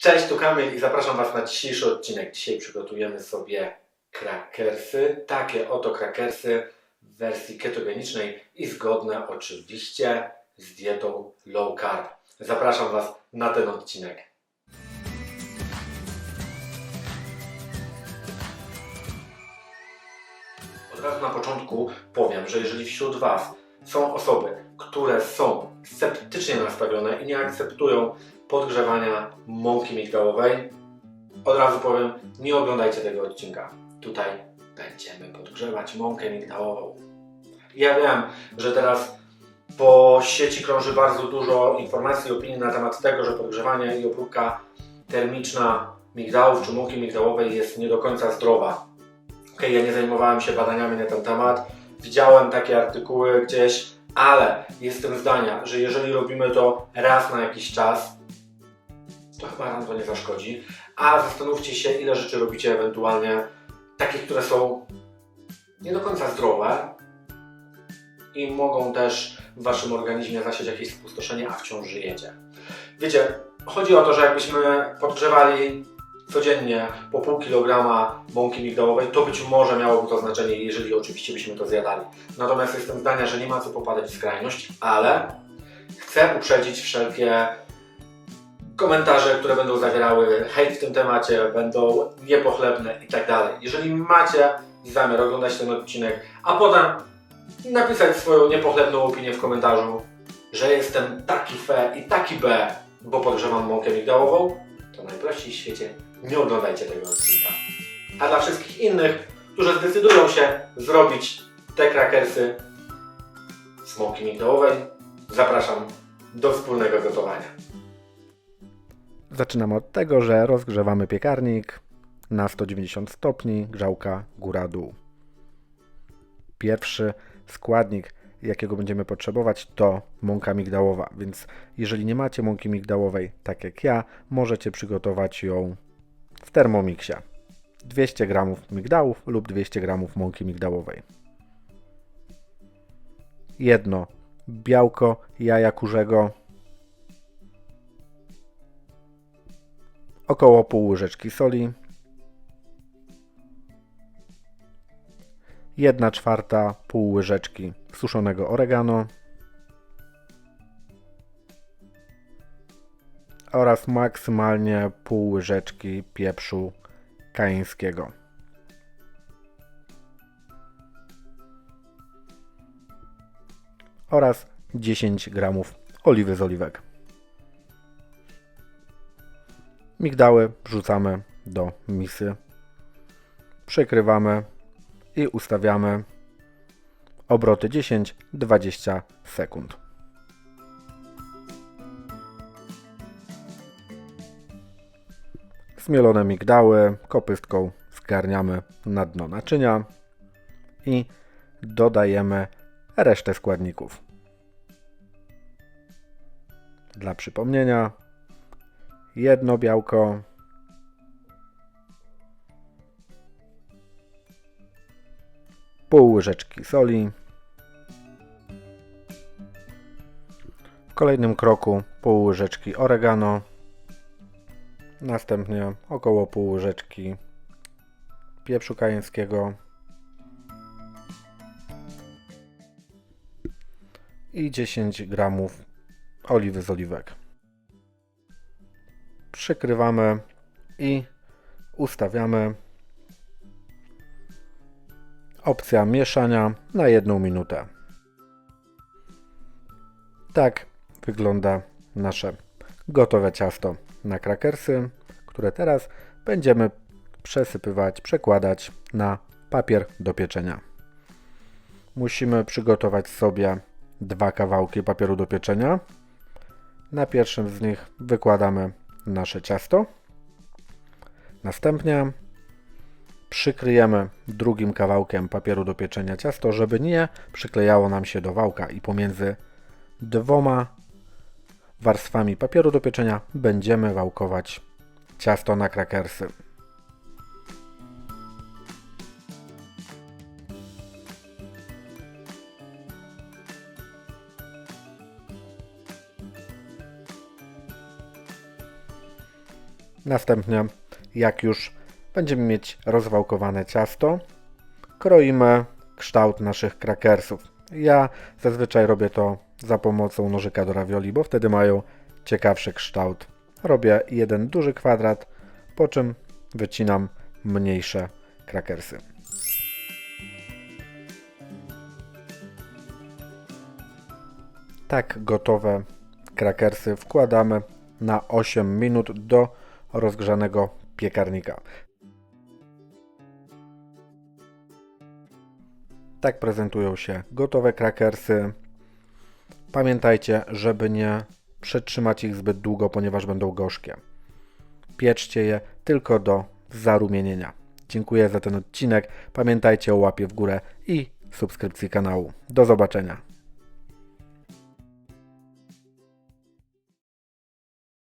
Cześć, tu Kamil i zapraszam Was na dzisiejszy odcinek. Dzisiaj przygotujemy sobie krakersy, takie oto krakersy w wersji ketogenicznej i zgodne oczywiście z dietą low carb. Zapraszam Was na ten odcinek. Od razu na początku powiem, że jeżeli wśród Was są osoby, które są sceptycznie nastawione i nie akceptują podgrzewania mąki migdałowej, od razu powiem, nie oglądajcie tego odcinka. Tutaj będziemy podgrzewać mąkę migdałową. Ja wiem, że teraz po sieci krąży bardzo dużo informacji i opinii na temat tego, że podgrzewanie i obróbka termiczna migdałów czy mąki migdałowej jest nie do końca zdrowa. Okej, ja nie zajmowałem się badaniami na ten temat, widziałem takie artykuły gdzieś, ale jestem zdania, że jeżeli robimy to raz na jakiś czas, to chyba nam to nie zaszkodzi. A zastanówcie się, ile rzeczy robicie ewentualnie takich, które są nie do końca zdrowe i mogą też w waszym organizmie zasiać jakieś spustoszenie, a wciąż żyjecie. Wiecie, chodzi o to, że jakbyśmy podgrzewali codziennie po pół kilograma mąki migdałowej, to być może miałoby to znaczenie, jeżeli oczywiście byśmy to zjadali. Natomiast jestem zdania, że nie ma co popadać w skrajność, ale chcę uprzedzić wszelkie komentarze, które będą zawierały hejt w tym temacie, będą niepochlebne i tak. Jeżeli macie zamiar oglądać ten odcinek, a potem napisać swoją niepochlebną opinię w komentarzu, że jestem taki fe i taki B, bo podgrzewam mąkę migdałową, to najprościej w świecie nie oglądajcie tego odcinka. A dla wszystkich innych, którzy zdecydują się zrobić te krakersy z mąki migdałowej, zapraszam do wspólnego gotowania. Zaczynamy od tego, że rozgrzewamy piekarnik na 190 stopni, grzałka góra-dół. Pierwszy składnik, jakiego będziemy potrzebować, to mąka migdałowa, więc jeżeli nie macie mąki migdałowej, tak jak ja, możecie przygotować ją w Thermomixie. 200 g migdałów lub 200 g mąki migdałowej. Jedno białko jaja kurzego, około pół łyżeczki soli, 1 czwarta pół łyżeczki suszonego oregano oraz maksymalnie pół łyżeczki pieprzu kajeńskiego. oraz 10 gramów oliwy z oliwek. Migdały wrzucamy do misy, przykrywamy i ustawiamy obroty 10-20 sekund. Zmielone migdały kopystką zgarniamy na dno naczynia i dodajemy resztę składników. Dla przypomnienia, jedno białko, pół łyżeczki soli. W kolejnym kroku pół łyżeczki oregano. Następnie około pół łyżeczki pieprzu kajeńskiego. I 10 gramów oliwy z oliwek przykrywamy i ustawiamy. Opcja mieszania na jedną minutę. Tak wygląda nasze gotowe ciasto na krakersy, które teraz będziemy przesypywać, przekładać na papier do pieczenia. Musimy przygotować sobie dwa kawałki papieru do pieczenia. Na pierwszym z nich wykładamy nasze ciasto. Następnie przykryjemy drugim kawałkiem papieru do pieczenia ciasto, żeby nie przyklejało nam się do wałka i pomiędzy dwoma warstwami papieru do pieczenia będziemy wałkować ciasto na krakersy. Następnie, jak już będziemy mieć rozwałkowane ciasto, kroimy kształt naszych krakersów. Ja zazwyczaj robię to za pomocą nożyka do ravioli, bo wtedy mają ciekawszy kształt. Robię jeden duży kwadrat, po czym wycinam mniejsze krakersy. Tak gotowe krakersy wkładamy na 8 minut do rozgrzanego piekarnika. Tak prezentują się gotowe krakersy. Pamiętajcie, żeby nie przetrzymać ich zbyt długo, ponieważ będą gorzkie. Pieczcie je tylko do zarumienienia. Dziękuję za ten odcinek. Pamiętajcie o łapie w górę i subskrypcji kanału. Do zobaczenia.